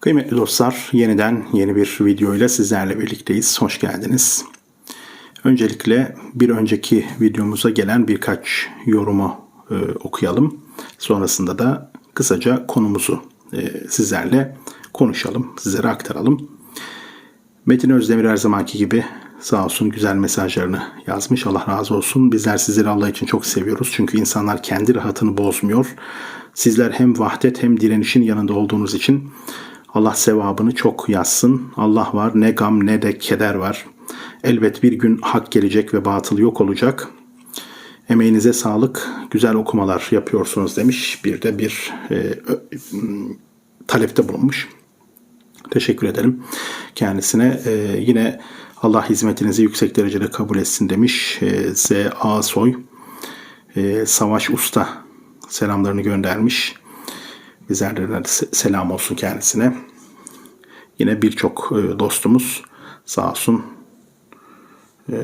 Kıymetli dostlar, yeniden yeni bir video ile sizlerle birlikteyiz. Hoş geldiniz. Öncelikle bir önceki videomuza gelen birkaç yorumu e, okuyalım. Sonrasında da kısaca konumuzu e, sizlerle konuşalım, sizlere aktaralım. Metin Özdemir her zamanki gibi sağ olsun güzel mesajlarını yazmış. Allah razı olsun. Bizler sizleri Allah için çok seviyoruz. Çünkü insanlar kendi rahatını bozmuyor. Sizler hem vahdet hem direnişin yanında olduğunuz için Allah sevabını çok yazsın. Allah var ne gam ne de keder var. Elbet bir gün hak gelecek ve batıl yok olacak. Emeğinize sağlık, güzel okumalar yapıyorsunuz demiş. Bir de bir e, ö, talepte bulunmuş. Teşekkür ederim kendisine. E, yine Allah hizmetinizi yüksek derecede kabul etsin demiş. E, Z.A. Soy, e, Savaş Usta selamlarını göndermiş. Bizlerden de selam olsun kendisine. Yine birçok e, dostumuz sağ olsun e,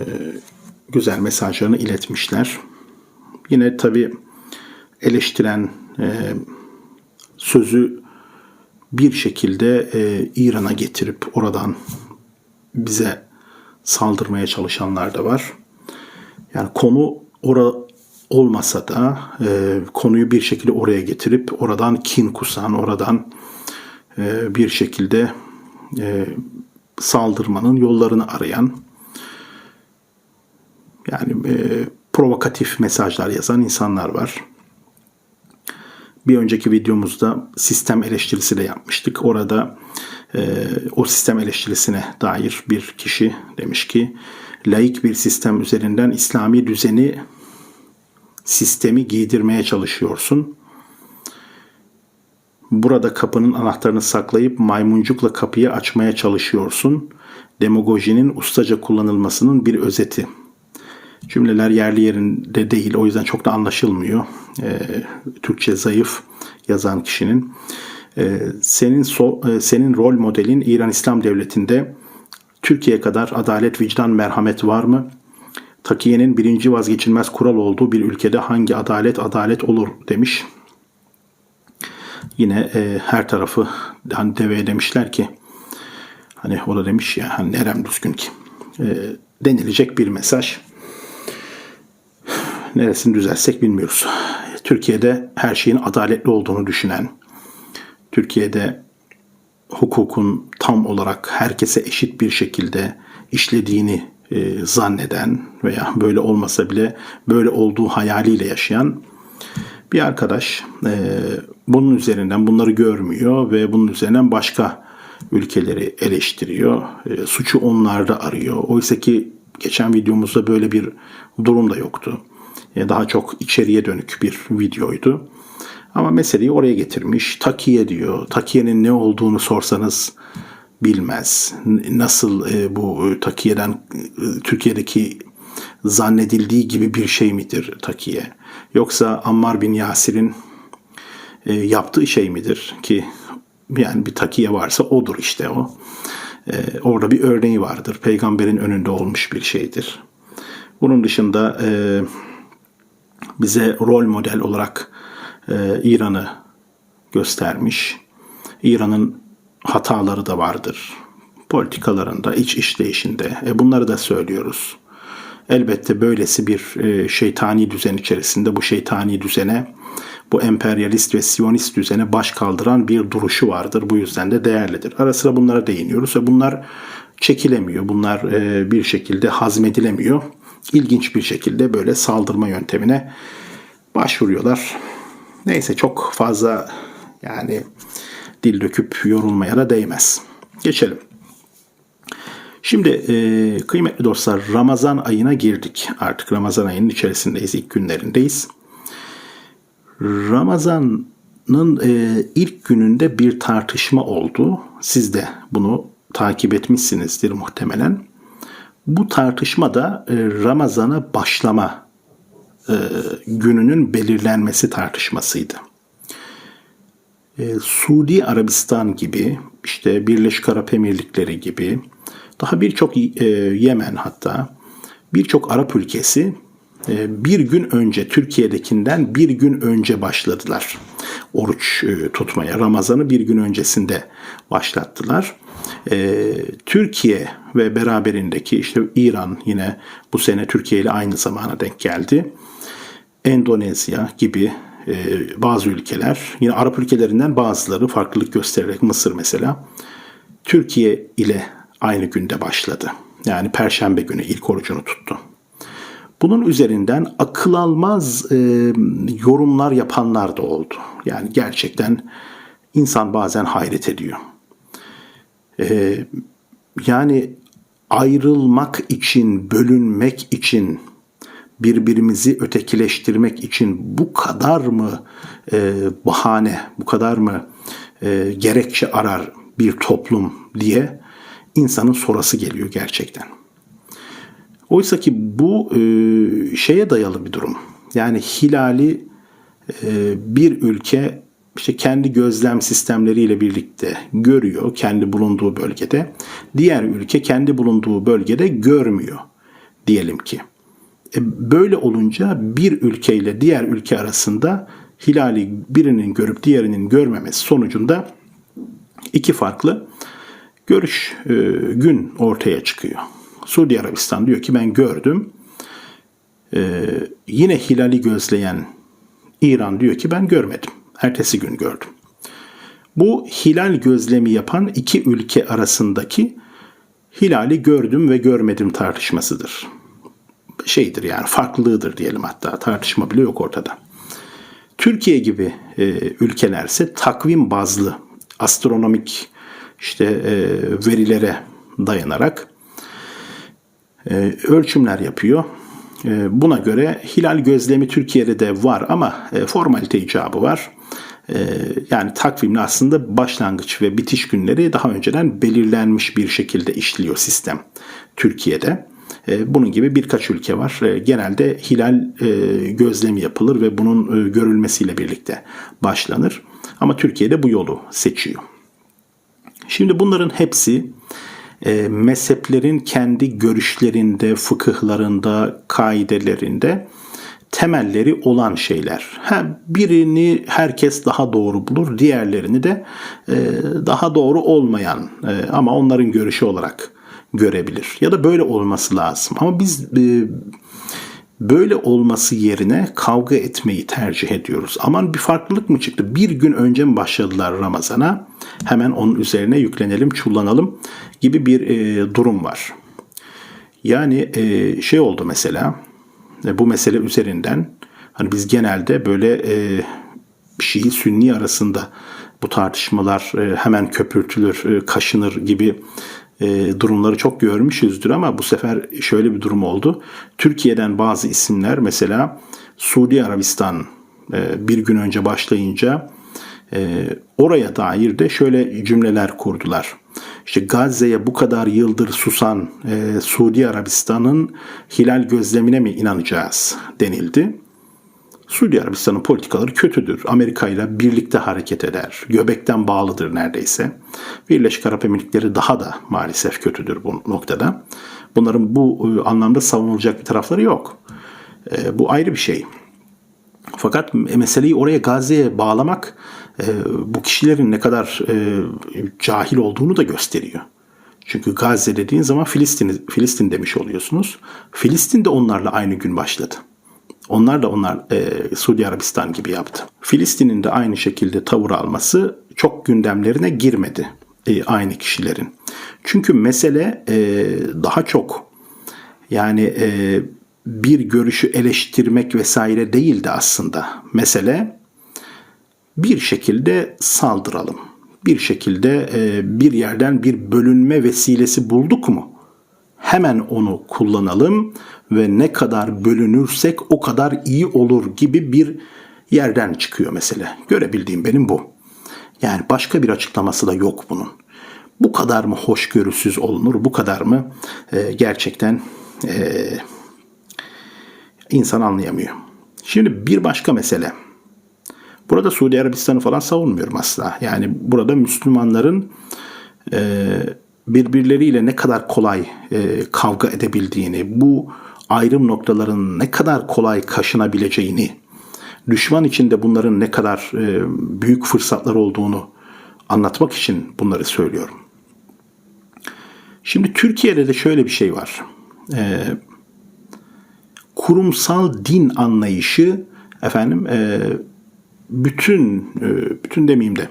güzel mesajlarını iletmişler. Yine tabi eleştiren e, sözü bir şekilde İran'a getirip oradan bize saldırmaya çalışanlar da var. Yani konu ora olmasa da e, konuyu bir şekilde oraya getirip oradan kin kusan, oradan e, bir şekilde e, saldırmanın yollarını arayan yani e, provokatif mesajlar yazan insanlar var. Bir önceki videomuzda sistem eleştirisi de yapmıştık. Orada e, o sistem eleştirisine dair bir kişi demiş ki laik bir sistem üzerinden İslami düzeni sistemi giydirmeye çalışıyorsun. Burada kapının anahtarını saklayıp maymuncukla kapıyı açmaya çalışıyorsun. Demagojinin ustaca kullanılmasının bir özeti. Cümleler yerli yerinde değil o yüzden çok da anlaşılmıyor. Ee, Türkçe zayıf yazan kişinin. Ee, senin so, e, senin rol modelin İran İslam Devleti'nde Türkiye kadar adalet, vicdan, merhamet var mı? Takiye'nin birinci vazgeçilmez kural olduğu bir ülkede hangi adalet adalet olur demiş. Yine e, her tarafı hani deveye demişler ki hani o da demiş ya hani nerem düzgün ki e, denilecek bir mesaj. Neresini düzelsek bilmiyoruz. Türkiye'de her şeyin adaletli olduğunu düşünen, Türkiye'de hukukun tam olarak herkese eşit bir şekilde işlediğini e, zanneden veya böyle olmasa bile böyle olduğu hayaliyle yaşayan bir arkadaş e, bunun üzerinden bunları görmüyor ve bunun üzerinden başka ülkeleri eleştiriyor. E, suçu onlarda arıyor. Oysa ki geçen videomuzda böyle bir durum da yoktu. E, daha çok içeriye dönük bir videoydu. Ama meseleyi oraya getirmiş. Takiye diyor. Takiyenin ne olduğunu sorsanız bilmez. Nasıl e, bu e, takiyeden e, Türkiye'deki zannedildiği gibi bir şey midir takiye? Yoksa Ammar bin Yasir'in e, yaptığı şey midir ki yani bir takiye varsa odur işte o. E, orada bir örneği vardır. Peygamberin önünde olmuş bir şeydir. Bunun dışında e, bize rol model olarak e, İran'ı göstermiş. İran'ın hataları da vardır. Politikalarında, iç işleyişinde. E bunları da söylüyoruz. Elbette böylesi bir e, şeytani düzen içerisinde bu şeytani düzene, bu emperyalist ve siyonist düzene baş kaldıran bir duruşu vardır. Bu yüzden de değerlidir. Ara sıra bunlara değiniyoruz ve bunlar çekilemiyor. Bunlar e, bir şekilde hazmedilemiyor. İlginç bir şekilde böyle saldırma yöntemine başvuruyorlar. Neyse çok fazla yani dil döküp yorulmaya da değmez. Geçelim. Şimdi e, kıymetli dostlar Ramazan ayına girdik. Artık Ramazan ayının içerisindeyiz, ilk günlerindeyiz. Ramazan'ın e, ilk gününde bir tartışma oldu. Siz de bunu takip etmişsinizdir muhtemelen. Bu tartışma da e, Ramazan'a başlama e, gününün belirlenmesi tartışmasıydı e, Suudi Arabistan gibi, işte Birleşik Arap Emirlikleri gibi, daha birçok e, Yemen hatta birçok Arap ülkesi e, bir gün önce Türkiye'dekinden bir gün önce başladılar oruç e, tutmaya. Ramazan'ı bir gün öncesinde başlattılar. E, Türkiye ve beraberindeki işte İran yine bu sene Türkiye ile aynı zamana denk geldi. Endonezya gibi e, bazı ülkeler, yine Arap ülkelerinden bazıları farklılık göstererek Mısır mesela Türkiye ile aynı günde başladı. Yani Perşembe günü ilk orucunu tuttu. Bunun üzerinden akıl almaz e, yorumlar yapanlar da oldu. Yani gerçekten insan bazen hayret ediyor. E, yani ayrılmak için, bölünmek için, birbirimizi ötekileştirmek için bu kadar mı e, bahane, bu kadar mı e, gerekçe arar bir toplum diye insanın sorası geliyor gerçekten. Oysa ki bu e, şeye dayalı bir durum. Yani hilali e, bir ülke işte kendi gözlem sistemleriyle birlikte görüyor kendi bulunduğu bölgede. Diğer ülke kendi bulunduğu bölgede görmüyor diyelim ki. E, böyle olunca bir ülke ile diğer ülke arasında hilali birinin görüp diğerinin görmemesi sonucunda iki farklı görüş e, gün ortaya çıkıyor. Suudi Arabistan diyor ki ben gördüm. Ee, yine hilali gözleyen İran diyor ki ben görmedim. Ertesi gün gördüm. Bu hilal gözlemi yapan iki ülke arasındaki hilali gördüm ve görmedim tartışmasıdır. Şeydir yani farklılığıdır diyelim hatta tartışma bile yok ortada. Türkiye gibi e, ülkelerse takvim bazlı astronomik işte e, verilere dayanarak e, ölçümler yapıyor. E, buna göre hilal gözlemi Türkiye'de de var ama e, formalite icabı var. E, yani takvimli aslında başlangıç ve bitiş günleri daha önceden belirlenmiş bir şekilde işliyor sistem Türkiye'de. E, bunun gibi birkaç ülke var. E, genelde hilal e, gözlemi yapılır ve bunun görülmesiyle birlikte başlanır. Ama Türkiye'de bu yolu seçiyor. Şimdi bunların hepsi mezheplerin kendi görüşlerinde, fıkıhlarında, kaidelerinde temelleri olan şeyler. Ha, birini herkes daha doğru bulur, diğerlerini de e, daha doğru olmayan e, ama onların görüşü olarak görebilir. Ya da böyle olması lazım. Ama biz e, böyle olması yerine kavga etmeyi tercih ediyoruz. Aman bir farklılık mı çıktı? Bir gün önce mi başladılar Ramazan'a? Hemen onun üzerine yüklenelim, çullanalım gibi bir e, durum var. Yani e, şey oldu mesela, e, bu mesele üzerinden hani biz genelde böyle e, Şii Sünni arasında bu tartışmalar e, hemen köpürtülür, e, kaşınır gibi e, durumları çok görmüşüzdür ama bu sefer şöyle bir durum oldu. Türkiye'den bazı isimler mesela Suudi Arabistan e, bir gün önce başlayınca e, oraya dair de şöyle cümleler kurdular. İşte Gazze'ye bu kadar yıldır susan e, Suudi Arabistan'ın hilal gözlemine mi inanacağız denildi. Suudi Arabistan'ın politikaları kötüdür. Amerika ile birlikte hareket eder. Göbekten bağlıdır neredeyse. Birleşik Arap Emirlikleri daha da maalesef kötüdür bu noktada. Bunların bu e, anlamda savunulacak bir tarafları yok. E, bu ayrı bir şey. Fakat meseleyi oraya Gazze'ye bağlamak e, bu kişilerin ne kadar cahil olduğunu da gösteriyor. Çünkü Gazze dediğin zaman Filistin, Filistin demiş oluyorsunuz. Filistin de onlarla aynı gün başladı. Onlar da onlar e, Suudi Arabistan gibi yaptı. Filistin'in de aynı şekilde tavır alması çok gündemlerine girmedi e, aynı kişilerin. Çünkü mesele e, daha çok yani e, bir görüşü eleştirmek vesaire değildi aslında. Mesele bir şekilde saldıralım. Bir şekilde e, bir yerden bir bölünme vesilesi bulduk mu? Hemen onu kullanalım ve ne kadar bölünürsek o kadar iyi olur gibi bir yerden çıkıyor mesele. Görebildiğim benim bu. Yani başka bir açıklaması da yok bunun. Bu kadar mı hoşgörüsüz olunur? Bu kadar mı e, gerçekten e, insan anlayamıyor? Şimdi bir başka mesele. Burada Suudi Arabistan'ı falan savunmuyorum asla. Yani burada Müslümanların e, birbirleriyle ne kadar kolay e, kavga edebildiğini, bu ayrım noktaların ne kadar kolay kaşınabileceğini, düşman içinde bunların ne kadar e, büyük fırsatlar olduğunu anlatmak için bunları söylüyorum. Şimdi Türkiye'de de şöyle bir şey var. E, kurumsal din anlayışı efendim e, bütün e, bütün demeyeyim de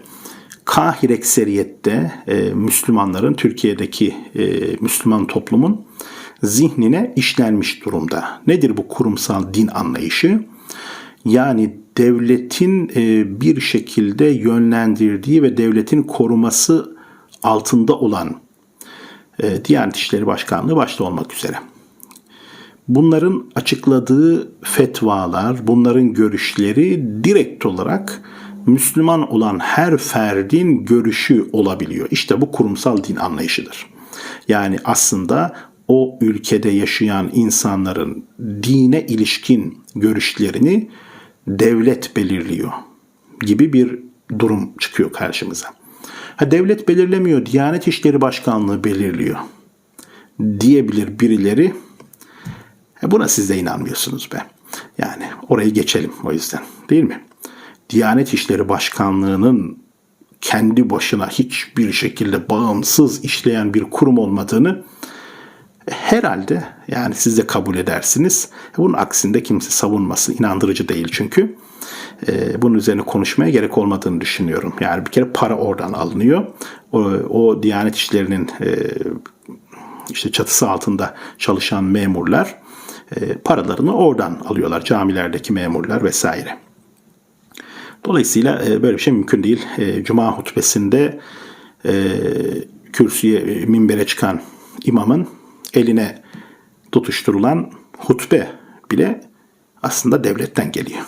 kahir ekseriyette e, Müslümanların Türkiye'deki e, Müslüman toplumun zihnine işlenmiş durumda. Nedir bu kurumsal din anlayışı? Yani devletin e, bir şekilde yönlendirdiği ve devletin koruması altında olan e, Diyanet İşleri Başkanlığı başta olmak üzere. Bunların açıkladığı fetvalar, bunların görüşleri direkt olarak Müslüman olan her ferdin görüşü olabiliyor. İşte bu kurumsal din anlayışıdır. Yani aslında o ülkede yaşayan insanların dine ilişkin görüşlerini devlet belirliyor gibi bir durum çıkıyor karşımıza. Ha, devlet belirlemiyor, Diyanet İşleri Başkanlığı belirliyor diyebilir birileri. Ha, buna siz de inanmıyorsunuz be. Yani orayı geçelim o yüzden değil mi? Diyanet İşleri Başkanlığı'nın kendi başına hiçbir şekilde bağımsız işleyen bir kurum olmadığını herhalde yani siz de kabul edersiniz. Bunun aksinde kimse savunması inandırıcı değil çünkü. E, bunun üzerine konuşmaya gerek olmadığını düşünüyorum. Yani bir kere para oradan alınıyor. O, o Diyanet İşleri'nin e, işte çatısı altında çalışan memurlar e, paralarını oradan alıyorlar. Camilerdeki memurlar vesaire. Dolayısıyla e, böyle bir şey mümkün değil. Cuma hutbesinde kürsüye, minbere çıkan imamın eline tutuşturulan hutbe bile aslında devletten geliyor.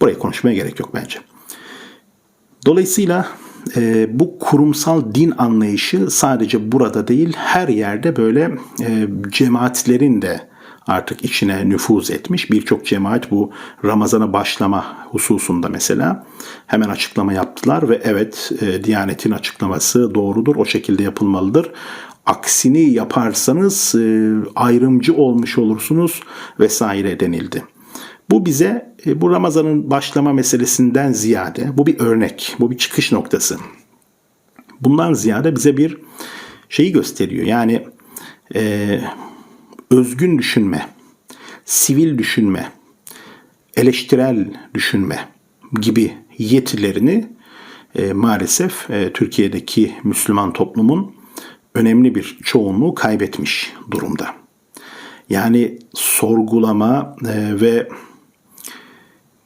Burayı konuşmaya gerek yok bence. Dolayısıyla e, bu kurumsal din anlayışı sadece burada değil her yerde böyle e, cemaatlerin de artık içine nüfuz etmiş. Birçok cemaat bu Ramazan'a başlama hususunda mesela hemen açıklama yaptılar ve evet e, Diyanet'in açıklaması doğrudur, o şekilde yapılmalıdır. Aksini yaparsanız e, ayrımcı olmuş olursunuz vesaire denildi. Bu bize e, bu Ramazan'ın başlama meselesinden ziyade bu bir örnek, bu bir çıkış noktası. Bundan ziyade bize bir şeyi gösteriyor. Yani e, özgün düşünme, sivil düşünme, eleştirel düşünme gibi yetilerini e, maalesef e, Türkiye'deki Müslüman toplumun önemli bir çoğunluğu kaybetmiş durumda. Yani sorgulama e, ve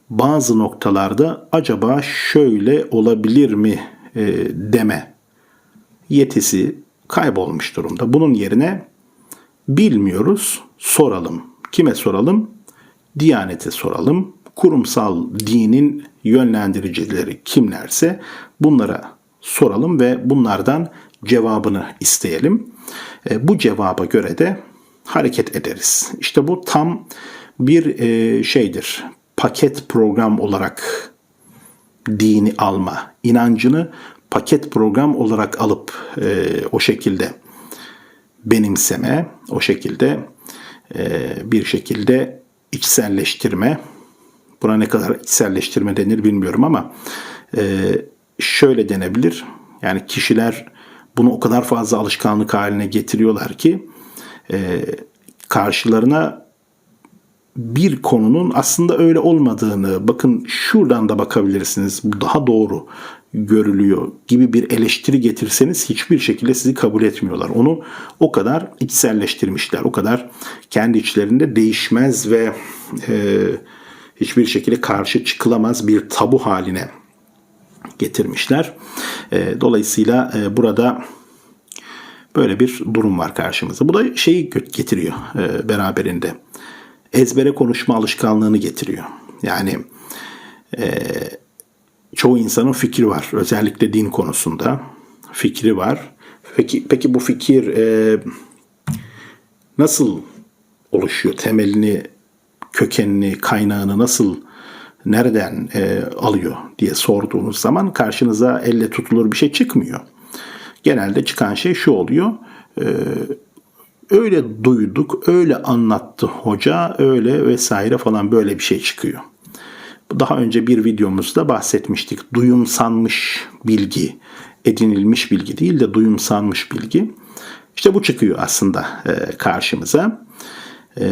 bazı noktalarda acaba şöyle olabilir mi e, deme yetisi kaybolmuş durumda. Bunun yerine bilmiyoruz, soralım. Kime soralım? Diyanete soralım. Kurumsal dinin yönlendiricileri kimlerse bunlara soralım ve bunlardan cevabını isteyelim. E, bu cevaba göre de hareket ederiz. İşte bu tam bir e, şeydir. Paket program olarak dini alma, inancını paket program olarak alıp e, o şekilde benimseme, o şekilde e, bir şekilde içselleştirme. Buna ne kadar içselleştirme denir bilmiyorum ama e, şöyle denebilir. Yani kişiler bunu o kadar fazla alışkanlık haline getiriyorlar ki e, karşılarına bir konunun aslında öyle olmadığını bakın şuradan da bakabilirsiniz bu daha doğru görülüyor gibi bir eleştiri getirseniz hiçbir şekilde sizi kabul etmiyorlar. Onu o kadar içselleştirmişler. O kadar kendi içlerinde değişmez ve e, hiçbir şekilde karşı çıkılamaz bir tabu haline getirmişler. E, dolayısıyla e, burada böyle bir durum var karşımızda. Bu da şeyi getiriyor e, beraberinde. Ezbere konuşma alışkanlığını getiriyor. Yani çoğu insanın fikri var. Özellikle din konusunda fikri var. Peki, peki bu fikir nasıl oluşuyor? Temelini, kökenini, kaynağını nasıl nereden e, alıyor diye sorduğunuz zaman karşınıza elle tutulur bir şey çıkmıyor. Genelde çıkan şey şu oluyor. E, öyle duyduk, öyle anlattı hoca, öyle vesaire falan böyle bir şey çıkıyor. Daha önce bir videomuzda bahsetmiştik. Duyumsanmış bilgi, edinilmiş bilgi değil de duyumsanmış bilgi. İşte bu çıkıyor aslında e, karşımıza. E,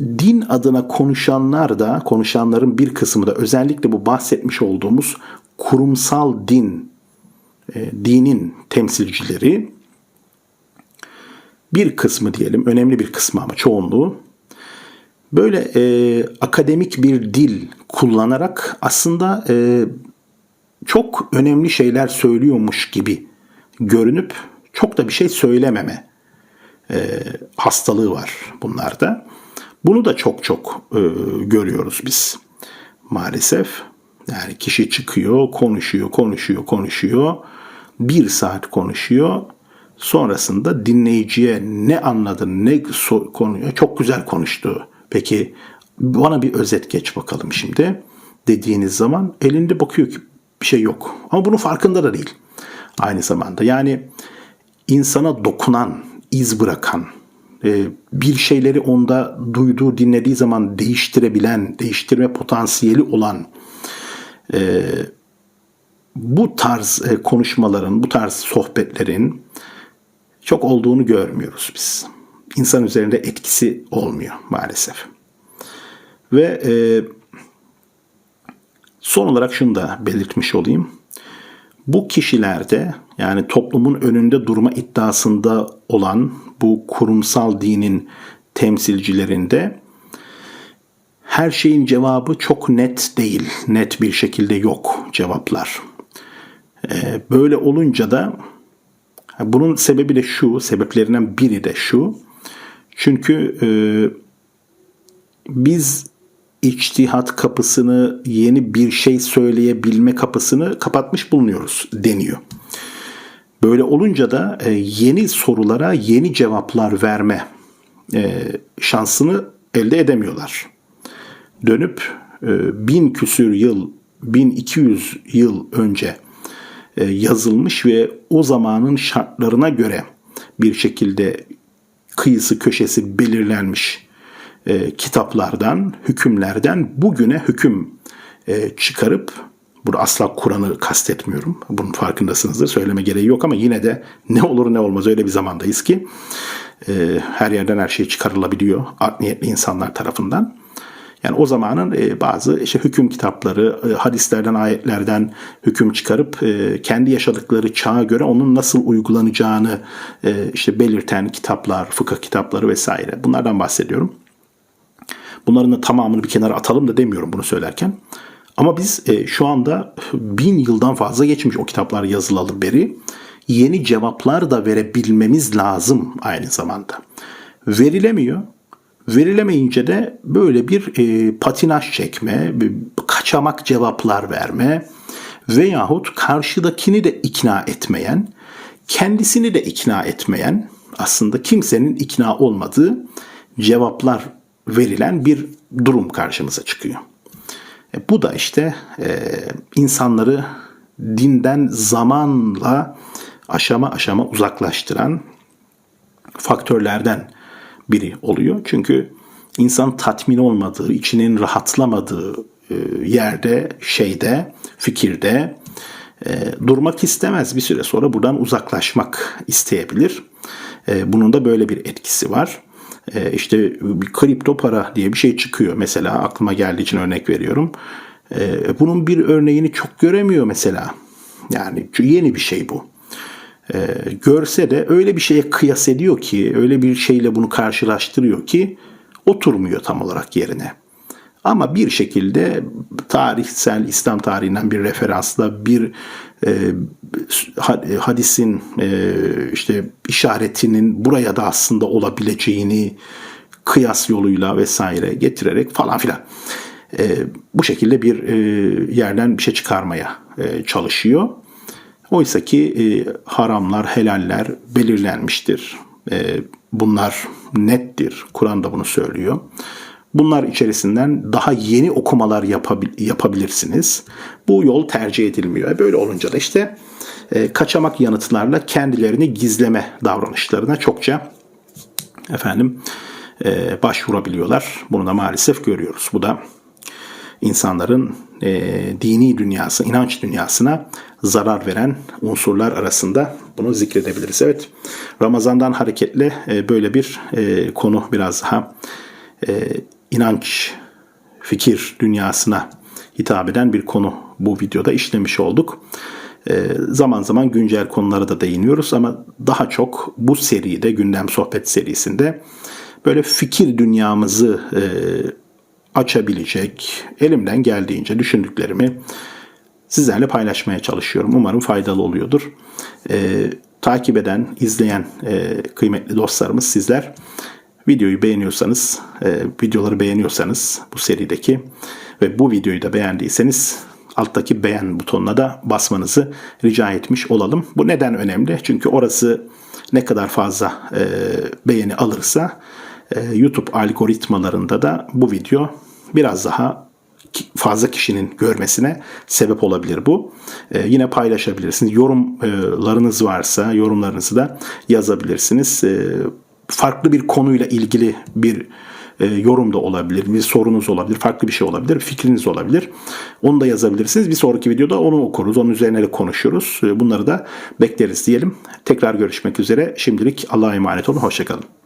din adına konuşanlar da, konuşanların bir kısmı da özellikle bu bahsetmiş olduğumuz kurumsal din, e, dinin temsilcileri bir kısmı diyelim, önemli bir kısmı ama çoğunluğu böyle e, akademik bir dil kullanarak aslında e, çok önemli şeyler söylüyormuş gibi görünüp çok da bir şey söylememe e, hastalığı var bunlarda. Bunu da çok çok e, görüyoruz biz maalesef. Yani kişi çıkıyor, konuşuyor, konuşuyor, konuşuyor. Bir saat konuşuyor. Sonrasında dinleyiciye ne anladın, ne so- konuyor. Çok güzel konuştu. Peki bana bir özet geç bakalım şimdi. Dediğiniz zaman elinde bakıyor ki bir şey yok. Ama bunun farkında da değil. Aynı zamanda yani insana dokunan, iz bırakan, bir şeyleri onda duyduğu, dinlediği zaman değiştirebilen, değiştirme potansiyeli olan e, bu tarz e, konuşmaların, bu tarz sohbetlerin çok olduğunu görmüyoruz biz. İnsan üzerinde etkisi olmuyor maalesef. Ve e, son olarak şunu da belirtmiş olayım. Bu kişilerde yani toplumun önünde durma iddiasında olan bu kurumsal dinin temsilcilerinde her şeyin cevabı çok net değil. Net bir şekilde yok cevaplar. Ee, böyle olunca da bunun sebebi de şu, sebeplerinden biri de şu. Çünkü e, biz içtihat kapısını, yeni bir şey söyleyebilme kapısını kapatmış bulunuyoruz deniyor. Böyle olunca da e, yeni sorulara yeni cevaplar verme e, şansını elde edemiyorlar. Dönüp e, bin küsür yıl, 1200 yıl önce yazılmış ve o zamanın şartlarına göre bir şekilde kıyısı köşesi belirlenmiş kitaplardan, hükümlerden bugüne hüküm çıkarıp Burada asla Kur'an'ı kastetmiyorum. Bunun farkındasınızdır. Söyleme gereği yok ama yine de ne olur ne olmaz öyle bir zamandayız ki e, her yerden her şey çıkarılabiliyor art niyetli insanlar tarafından. Yani o zamanın e, bazı işte hüküm kitapları, e, hadislerden, ayetlerden hüküm çıkarıp e, kendi yaşadıkları çağa göre onun nasıl uygulanacağını e, işte belirten kitaplar, fıkıh kitapları vesaire. Bunlardan bahsediyorum. Bunların da tamamını bir kenara atalım da demiyorum bunu söylerken. Ama biz e, şu anda bin yıldan fazla geçmiş o kitaplar yazılalı beri yeni cevaplar da verebilmemiz lazım aynı zamanda. Verilemiyor. Verilemeyince de böyle bir e, patinaj çekme, bir kaçamak cevaplar verme veyahut karşıdakini de ikna etmeyen, kendisini de ikna etmeyen, aslında kimsenin ikna olmadığı cevaplar verilen bir durum karşımıza çıkıyor. E, bu da işte e, insanları dinden zamanla aşama aşama uzaklaştıran faktörlerden biri oluyor. Çünkü insan tatmin olmadığı, içinin rahatlamadığı e, yerde, şeyde, fikirde durmak istemez. Bir süre sonra buradan uzaklaşmak isteyebilir. Bunun da böyle bir etkisi var e, işte bir kripto para diye bir şey çıkıyor. Mesela aklıma geldiği için örnek veriyorum. E, bunun bir örneğini çok göremiyor mesela. Yani yeni bir şey bu. E, görse de öyle bir şeye kıyas ediyor ki, öyle bir şeyle bunu karşılaştırıyor ki oturmuyor tam olarak yerine. Ama bir şekilde tarihsel İslam tarihinden bir referansla bir e, hadisin e, işte işaretinin buraya da aslında olabileceğini kıyas yoluyla vesaire getirerek falan filan e, bu şekilde bir e, yerden bir şey çıkarmaya e, çalışıyor. Oysa ki e, haramlar, helaller belirlenmiştir. E, bunlar nettir. Kur'an da bunu söylüyor. Bunlar içerisinden daha yeni okumalar yapabil- yapabilirsiniz. Bu yol tercih edilmiyor. Böyle olunca da işte e, kaçamak yanıtlarla kendilerini gizleme davranışlarına çokça efendim e, başvurabiliyorlar. Bunu da maalesef görüyoruz. Bu da insanların e, dini dünyası, inanç dünyasına zarar veren unsurlar arasında bunu zikredebiliriz. Evet, Ramazan'dan hareketle böyle bir konu biraz daha inanç, fikir dünyasına hitap eden bir konu bu videoda işlemiş olduk. E, zaman zaman güncel konulara da değiniyoruz ama daha çok bu seride, gündem sohbet serisinde böyle fikir dünyamızı e, açabilecek, elimden geldiğince düşündüklerimi sizlerle paylaşmaya çalışıyorum. Umarım faydalı oluyordur. Ee, takip eden, izleyen e, kıymetli dostlarımız sizler videoyu beğeniyorsanız, e, videoları beğeniyorsanız bu serideki ve bu videoyu da beğendiyseniz alttaki beğen butonuna da basmanızı rica etmiş olalım. Bu neden önemli? Çünkü orası ne kadar fazla e, beğeni alırsa e, YouTube algoritmalarında da bu video biraz daha fazla kişinin görmesine sebep olabilir bu. E, yine paylaşabilirsiniz. Yorumlarınız varsa yorumlarınızı da yazabilirsiniz. E, farklı bir konuyla ilgili bir e, yorum da olabilir, bir sorunuz olabilir, farklı bir şey olabilir, fikriniz olabilir. Onu da yazabilirsiniz. Bir sonraki videoda onu okuruz, onun üzerine de konuşuruz. E, Bunları da bekleriz diyelim. Tekrar görüşmek üzere. Şimdilik Allah'a emanet olun, hoşçakalın.